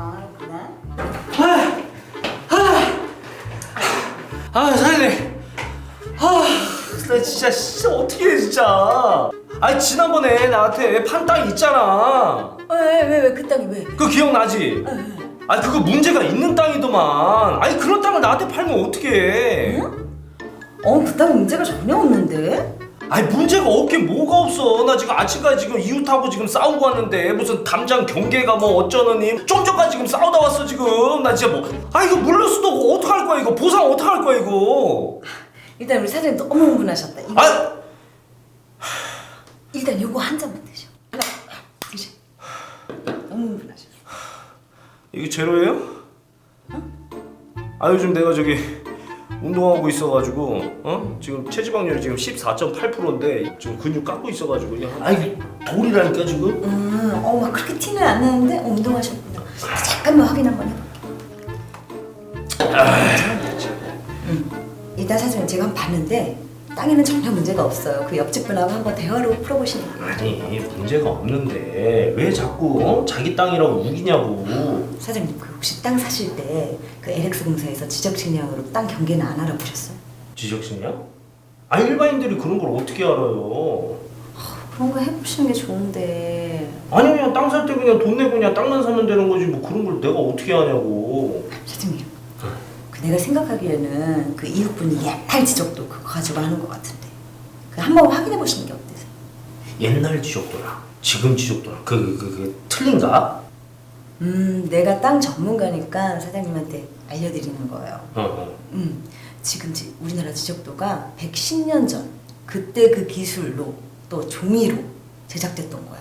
아 그래? 아 사장님 아나 진짜 진짜 어떻게 해 진짜 아니 지난번에 나한테 판 땅 있잖아 왜왜 왜그 땅이 왜? 그거 기억나지? 아니 그거 문제가 있는 땅이더만 아니 그런 땅을 나한테 팔면 어떻게 해 어그 땅 문제가 전혀 없는데? 아니 문제가 없긴 뭐가 없어 나 지금 아침까지 지금 이웃하고 지금 싸우고 왔는데 무슨 담장 경계가 뭐 어쩌느니 좀 전까지 지금 싸우다 왔어 지금 나 진짜 뭐 아 이거 물릴 수도 없고 어떡할 거야 이거 보상 어떡할 거야 이거 일단 우리 사장님 너무 흥분하셨다. 이거 아 일단 요거 한 잔만 드셔. 하나 드셔. 너무 흥분하셨어. 이게 제로예요? 아 요즘 내가 저기 운동하고 있어가지고 어 지금 체지방률이 지금 14.8%인데 지금 근육 깎고 있어가지고 그냥 아 이게 돌이라니까 지금 음, 어 막 그렇게 티는 안 나는데 어, 운동하셨구나. 잠깐만 확인 한번 해볼게. 음, 일단 사장님 제가 한번 봤는데 땅에는 전혀 문제가 없어요. 그 옆집 분하고 한번 대화로 풀어보시는 거예요. 아니 문제가 없는데 왜 자꾸 어? 자기 땅이라고 우기냐고 사장님 그 혹시 땅 사실 때 그 LX 공사에서 지적 측량으로 땅 경계는 안 알아보셨어요? 지적신이야? 아 일반인들이 그런 걸 어떻게 알아요 그런 거 해보시는 게 좋은데 아니 그냥 땅 살 때 그냥 돈 내고 그냥 땅만 사면 되는 거지 뭐 그런 걸 내가 어떻게 하냐고 사장님 그 내가 생각하기에는 그 이웃분이 옛날 지적도 그거 가지고 하는 것 같은데 그 한번 확인해 보시는 게 어때요? 옛날 지적도랑 지금 지적도랑 그, 그, 그 틀린가? 음 내가 땅 전문가니까 사장님한테 알려드리는 거예요 어, 어. 음 지금 지, 우리나라 지적도가 110년 전 그때 그 기술로 또 종이로 제작됐던 거야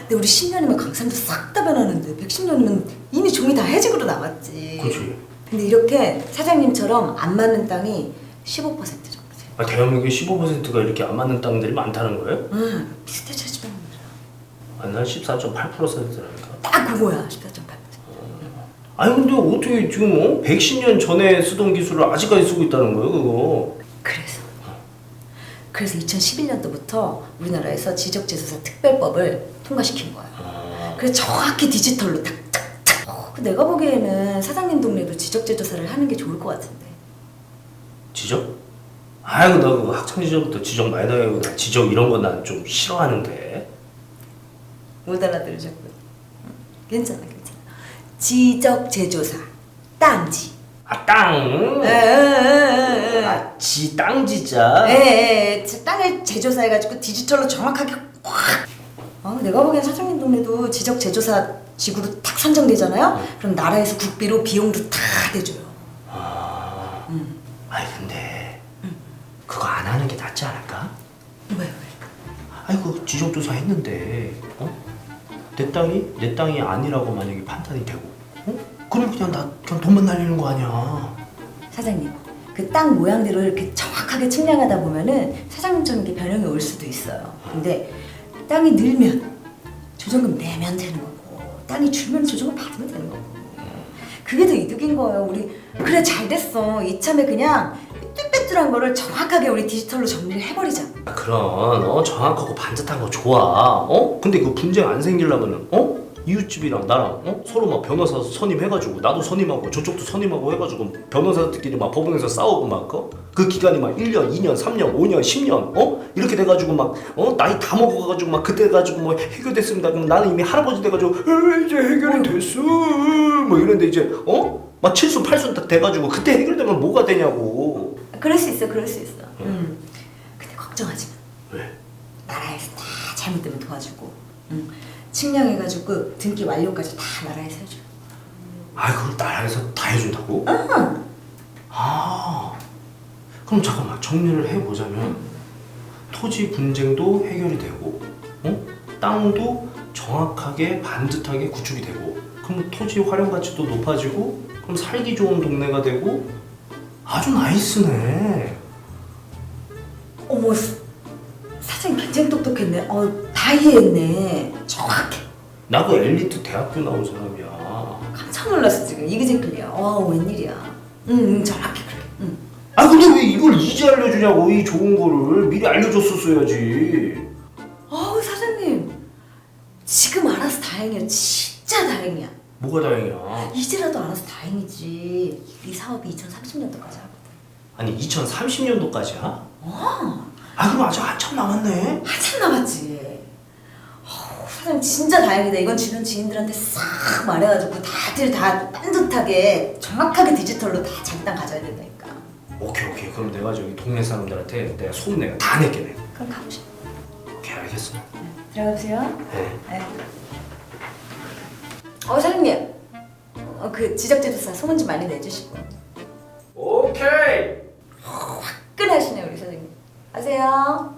근데 우리 10년이면 강산도 싹 다 변하는데 110년이면 이미 종이 다 해직으로 나왔지 그치 근데 이렇게 사장님처럼 안 맞는 땅이 15% 정도 돼요. 아, 대한민국에 15%가 이렇게 안 맞는 땅들이 많다는 거예요? 응, 비슷해 차지만 아니 난 14.8%라니까 딱 그거야, 14.8%. 아니 근데 어떻게 지금 어? 110년 전에 쓰던 기술을 아직까지 쓰고 있다는 거예요 그거 그래서 그래서 2011년도부터 우리나라에서 지적재조사 특별법을 통과시킨 거야. 그래서 정확히 디지털로. 어, 그 내가 보기에는 사장님 동네도 지적재 조사를 하는 게 좋을 것 같은데. 지적? 아이고 나 그거 학창 시절부터 지적 많이 당하고 나 지적 이런 거 난 좀 싫어하는데 못 알아들으셨군. 응, 괜찮아, 괜찮아. 지적재 조사 땅지. 아 땅! 에, 에, 에, 에. 아, 지땅 진짜? 예, 예, 예. 땅을 재조사해가지고 디지털로 정확하게 확. 아, 내가 보기엔 사장님 동네도 지적 재조사 지구로 탁 선정되잖아요. 그럼 나라에서 국비로 비용도 다 대줘요. 아, 음. 아니 근데 그거 안 하는 게 낫지 않을까? 왜그 지적조사 했는데 어? 내 땅이 내 땅이 아니라고 만약에 판단이 되고 어? 그럼 그냥 나 그냥 돈만 날리는 거 아니야 사장님, 그 땅 모양대로 이렇게 정확하게 측량하다 보면은 사장님처럼 이렇게 변형이 올 수도 있어요. 근데 땅이 늘면 조정금 내면 되는 거고, 땅이 줄면 조정금 받으면 되는 거고. 그게 더 이득인 거예요. 우리 그래 잘 됐어. 이참에 그냥 삐뚤빼뚤한 거를 정확하게 우리 디지털로 정리를 해버리자. 아, 그런 어 정확하고 반듯한 거 좋아 어? 근데 그 분쟁 안 생기려면은 어? 이웃집이랑 나랑 어? 서로 막 변호사 선임해가지고 나도 선임하고 저쪽도 선임하고 해가지고 변호사들끼리 막 법원에서 싸우고 막 어? 그 기간이 막 1년, 2년, 3년, 5년, 10년 어? 이렇게 돼가지고 막 어? 나이 다 먹어가지고 막 그때 가지고 뭐 해결됐습니다 그럼 나는 이미 할아버지 돼가지고 에이, 이제 해결이 됐어 뭐 이런데 이제 어? 막 칠순 팔순 딱 돼가지고 그때 해결되면 뭐가 되냐고 그럴 수 있어, 그럴 수 있어. 음. 근데 걱정하지 마. 왜? 나라에서 다 잘못되면 도와주고, 음. 측량해가지고 등기 완료까지 다 나라에서 해줘. 아 그걸 나라에서 다 해준다고? 응. 아 그럼 잠깐만 정리를 해보자면 토지 분쟁도 해결이 되고 어? 땅도 정확하게 반듯하게 구축이 되고 그럼 토지 활용 가치도 높아지고 그럼 살기 좋은 동네가 되고 아주 나이스네 어머, 사장님 굉장히 똑똑했네. 어, 다 이해했네. 정확해. 나그 엘리트 대학교 나온 사람이야 깜짝 놀랐어 지금. 이그제클리야. 어, 웬일이야. 응, 응, 정확해 그래. 응. 아 근데 왜 이걸 이제 알려주냐고 이 좋은 거를 미리 알려줬었어야지 어우 사장님, 지금 알아서 다행이야. 진짜 다행이야. 뭐가 다행이야 이제라도 알아서 다행이지. 이 사업이 2030년도까지 하거든. 아니 2030년도까지야? 어, 아 그럼 아직 한참 남았네 한참 남았지. 사장님 진짜 다행이다. 이건 주변 지인들한테 싹 말해가지고 다들 다 따뜻하게 정확하게 디지털로 다 자기 땅 가져야 된다니까. 오케이 오케이 그럼 내가 저기 동네 사람들한테 내가 소문 내가 다 낼게 내가 그럼 가보시죠. 오케이 알겠어 들어가세요. 네. 네. 어 사장님, 어, 그 지적재도사 소문 좀 많이 내주시고. 오케이 화끈하시네요 우리 사장님. 가세요.